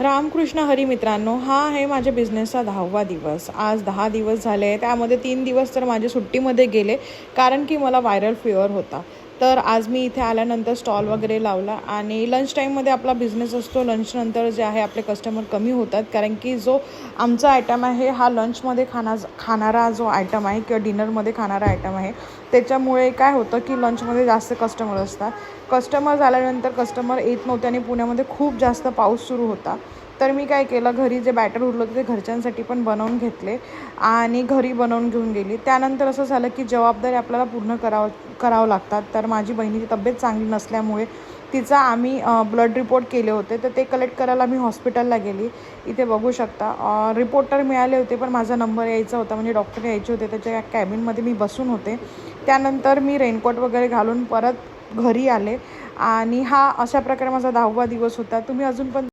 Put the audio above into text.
रामकृष्ण हरी मित्रांनो हा आहे माझ्या बिझनेसचा दहावा दिवस. आज दहा दिवस झाले त्यामध्ये तीन दिवस तर माझे सुट्टीमध्ये गेले कारण की मला व्हायरल फिवर होता. तर आज मी इथे आल्यानंतर स्टॉल वगैरे लावला आणि लंच टाईममध्ये आपला बिझनेस असतो. लंचनंतर जे आहे आपले कस्टमर कमी होतात. कारण की जो आमचा आयटम आहे हा लंचमध्ये खाना खाणारा जो आयटम आहे किंवा डिनरमध्ये खाणारा आयटम आहे त्याच्यामुळे काय होतं की लंचमध्ये जास्त कस्टमर असतात. कस्टमर झाल्यानंतर कस्टमर येत नव्हते आणि पुण्यामध्ये खूप जास्त पाऊस सुरू होता. तर मी काय केलं घरी जे बॅटर उरलं होतं ते घरच्यांसाठी पण बनवून घेतले आणि घरी बनवून घेऊन गेली. त्यानंतर असं झालं की जबाबदारी आपल्याला पूर्ण करावं करावं लागतात. तर माझी बहिणीची तब्येत चांगली नसल्यामुळे तिचा आम्ही ब्लड रिपोर्ट केले होते. तर ते कलेक्ट करायला मी हॉस्पिटलला गेली. इथे बघू शकता. रिपोर्ट तर मिळाले होते पण माझा नंबर यायचा होता. म्हणजे डॉक्टर यायचे होते. त्याच्या कॅबिनमध्ये मी बसून होते. त्यानंतर मी रेनकोट वगैरे घालून परत घरी आले. आणि हा अशा प्रकारे माझा दहावा दिवस होता. तुम्ही अजून पण